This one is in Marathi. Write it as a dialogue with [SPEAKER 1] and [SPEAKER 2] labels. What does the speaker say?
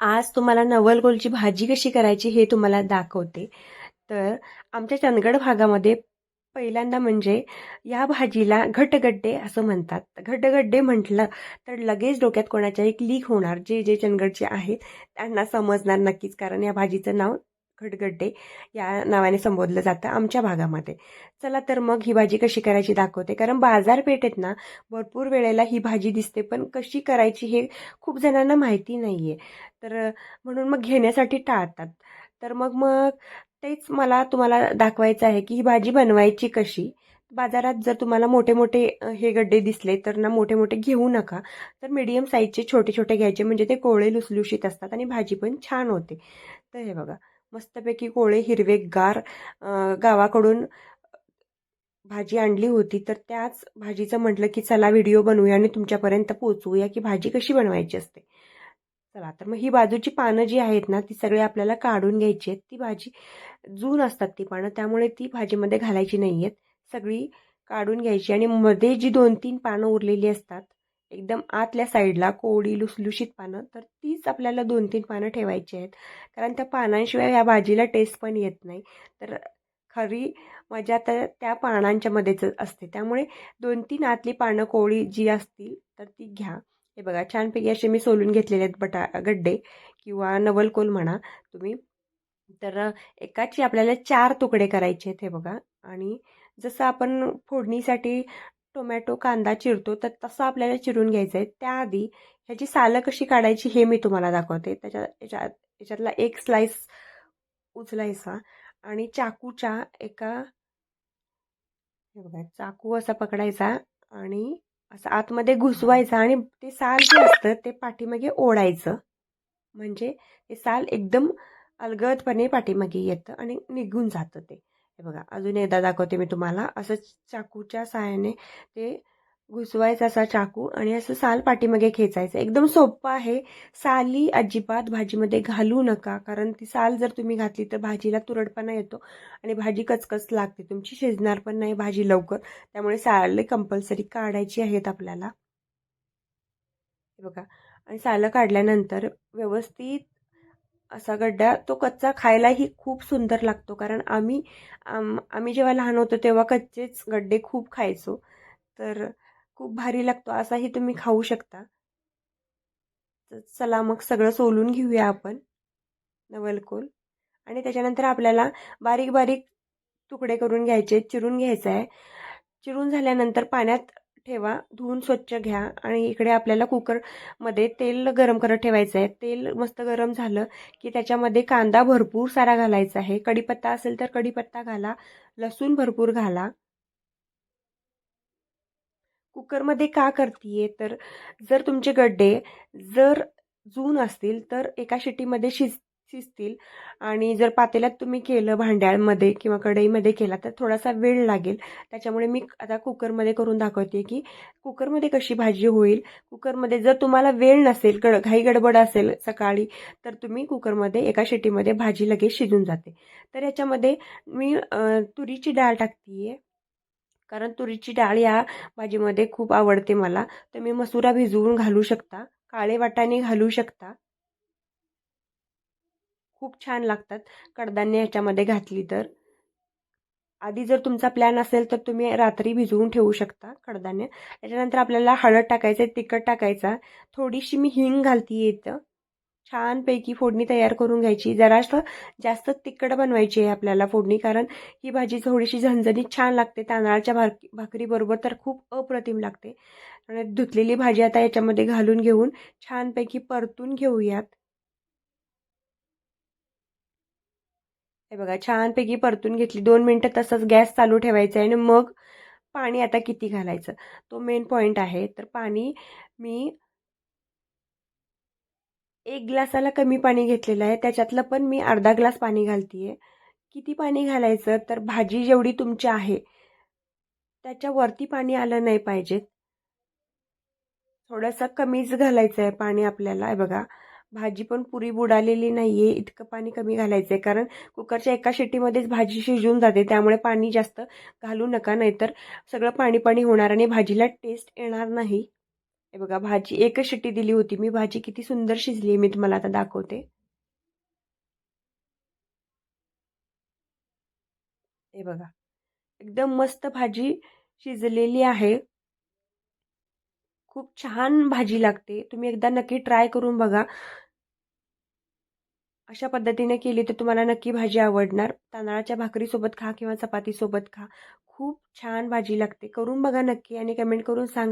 [SPEAKER 1] आज तुम्हाला नवलगोलची भाजी कशी करायची हे तुम्हाला दाखवते. तर आमच्या चंदगड भागामध्ये पहिल्यांदा म्हणजे या भाजीला घटगड्डे असं म्हणतात. घटगड्डे म्हटलं तर लगेच डोक्यात कोणाच्या एक लीक होणार. जे जे चंदगडचे आहेत त्यांना समजणार नक्कीच कारण या भाजीचं नाव खडगड्डे या नावाने संबोधलं जातं आमच्या भागामध्ये. चला तर मग ही भाजी कशी करायची दाखवते. कारण बाजारपेठेत ना भरपूर वेळेला ही भाजी दिसते पण कशी करायची हे खूप जणांना माहिती नाही आहे तर म्हणून मग घेण्यासाठी टाळतात. तर मग मग तेच मला तुम्हाला दाखवायचं आहे की ही भाजी बनवायची कशी? बाजारात जर तुम्हाला मोठे मोठे हे गड्डे दिसले तर ना मोठे मोठे घेऊ नका. तर मीडियम साईजचे छोटे छोटे घ्यायचे म्हणजे ते कोळे लुसलुशीत असतात आणि भाजी पण छान होते. तर हे बघा. मस्तपैकी कोळे हिरवेगार गावाकडून भाजी आणली होती. तर त्याच भाजीचं म्हटलं की चला व्हिडिओ बनवूया आणि तुमच्यापर्यंत पोचवूया की भाजी कशी बनवायची असते. चला तर मग ही बाजूची पानं जी आहेत ना ती सगळी आपल्याला काढून घ्यायची आहेत. ती भाजी जून असतात ती पानं त्यामुळे ती भाजीमध्ये घालायची नाही आहेत सगळी काढून घ्यायची आणि मध्ये जी दोन तीन पानं उरलेली असतात एकदम आतल्या साईडला कोवडी लुसलुशीत पानं तर तीच आपल्याला दोन तीन पानं ठेवायची आहेत. कारण त्या पानांशिवाय ह्या भाजीला टेस्ट पण येत नाही. तर खरी मजा तर त्या पानांच्यामध्येच असते. त्यामुळे दोन तीन आतली पानं कोवळी जी असतील तर ती घ्या. हे बघा छानपैकी असे मी सोलून घेतलेले आहेत बटा गड्डे किंवा नवलकोल म्हणा. तुम्ही तर एकाची आपल्याला चार तुकडे करायचे आहेत हे बघा. आणि जसं आपण फोडणीसाठी टोमॅटो कांदा चिरतो तर तसं आपल्याला चिरून घ्यायचं आहे त्याआधी ह्याची सालं कशी काढायची हे मी तुम्हाला दाखवते. त्याच्या याच्यात याच्यातला एक स्लाइस उचलायचा आणि चाकूच्या एका हे बघा चाकू असा पकडायचा आणि असं आतमध्ये घुसवायचा आणि ते साल जे असतं ते पाठीमागे ओढायचं. म्हणजे ते साल एकदम अलगदपणे पाठीमागे येतं आणि निघून जातं ते. हे बघा अजून एकदा दाखवते मी तुम्हाला. असं चाकूच्या सहाय्याने ते घुसवायचं असा चाकू आणि असं साल पाठीमागे खेचायचं. एकदम सोपं आहे. साली अजिबात भाजीमध्ये घालू नका कारण ती साल जर तुम्ही घातली तर भाजीला तुरडपणा येतो आणि भाजी कचकच लागते. तुमची शिजणार पण नाही भाजी लवकर. त्यामुळे साल कंपल्सरी काढायची आहेत आपल्याला. हे बघा आणि सालं काढल्यानंतर व्यवस्थित असा गड्डा तो कच्चा खायलाही खूप सुंदर लागतो. कारण आम्ही आम आम्ही जेव्हा लहान होतो तेव्हा कच्चेच गड्डे खूप खायचो. तर खूप भारी लागतो. असाही तुम्ही खाऊ शकता. तर चला मग सगळं सोलून घेऊया आपण. नवलकोल आणि त्याच्यानंतर आपल्याला बारीक बारीक तुकडे करून घ्यायचे. चिरून घ्यायचं आहे चिरून झाल्यानंतर पाण्यात ठेवा धुवून स्वच्छ घ्या आणि इकडे आपल्याला कुकरमध्ये तेल गरम करत ठेवायचं आहे तेल मस्त गरम झालं की त्याच्यामध्ये कांदा भरपूर सारा घालायचा आहे. कढीपत्ता असेल तर कढीपत्ता घाला लसूण भरपूर घाला. कुकरमध्ये का करतीये? तर जर तुमचे गड्डे जर जून असतील तर एका शिटीमध्ये शिज शिजतील आणि जर पातेल्यात तुम्ही केलं भांड्यामध्ये किंवा कढईमध्ये केला तर थोडासा वेळ लागेल. त्याच्यामुळे मी आता कुकरमध्ये करून दाखवते की कुकरमध्ये कशी भाजी होईल. कुकरमध्ये जर तुम्हाला वेळ नसेल गड घाई गडबड असेल सकाळी तर तुम्ही कुकरमध्ये एका शिटीमध्ये भाजी लगेच शिजून जाते. तर याच्यामध्ये मी तुरीची डाळ टाकते आहे कारण तुरीची डाळ या भाजीमध्ये खूप आवडते मला. तर मी मसुरा भिजवून घालू शकता. काळे वाटाणे घालू शकता. खूप छान लागतात. कडधान्य ह्याच्यामध्ये घातली तर. आधी जर तुमचा प्लॅन असेल तर तुम्ही रात्री भिजवून ठेवू शकता कडधान्य. त्याच्यानंतर आपल्याला हळद टाकायचं आहे तिखट टाकायचा थोडीशी मी हिंग घालती येतं छानपैकी फोडणी तयार करून घ्यायची. जरासं जास्त तिखट बनवायची आहे आपल्याला फोडणी कारण ही भाजी थोडीशी झणझणीत छान लागते. तांदळाच्या भाक भाकरीबरोबर तर खूप अप्रतिम लागते. धुतलेली भाजी आता याच्यामध्ये घालून घेऊन छानपैकी परतून घेऊयात. हे बघा छानपैकी परतून घेतली. दोन मिनटं तसंच गॅस चालू ठेवायचा आहे आणि मग पाणी आता किती घालायचं? तो मेन पॉईंट आहे. तर पाणी मी एक ग्लासाला कमी पाणी घेतलेलं आहे. त्याच्यातलं पण मी अर्धा ग्लास पाणी घालते आहे किती पाणी घालायचं? तर भाजी जेवढी तुमची आहे त्याच्यावरती पाणी आलं नाही पाहिजे थोडंसं कमीच घालायचं आहे पाणी आपल्याला. बघा भाजी पण पुरी बुडालेली नाही आहे इतकं पाणी कमी घालायचं आहे कारण कुकरच्या एका शिट्टीमध्येच भाजी शिजून जाते. त्यामुळे पाणी जास्त घालू नका. नाहीतर सगळं पाणी पाणी होणार आणि भाजीला टेस्ट येणार नाही. हे बघा भाजी एकच शिट्टी दिली होती. मी भाजी किती सुंदर शिजली आहे. मी तुम्हाला आता दाखवते. हे बघा एकदम मस्त भाजी शिजलेली आहे. खूप छान भाजी लागते. तुम्ही एकदा नक्की ट्राय करून बघा. अशा पद्धतीने केली तर तुम्हाला नक्की भाजी आवडणार. तांदळाच्या भाकरीसोबत खा किंवा चपातीसोबत खा. खूप छान भाजी लागते. करून बघा नक्की आणि कमेंट करून सांगा.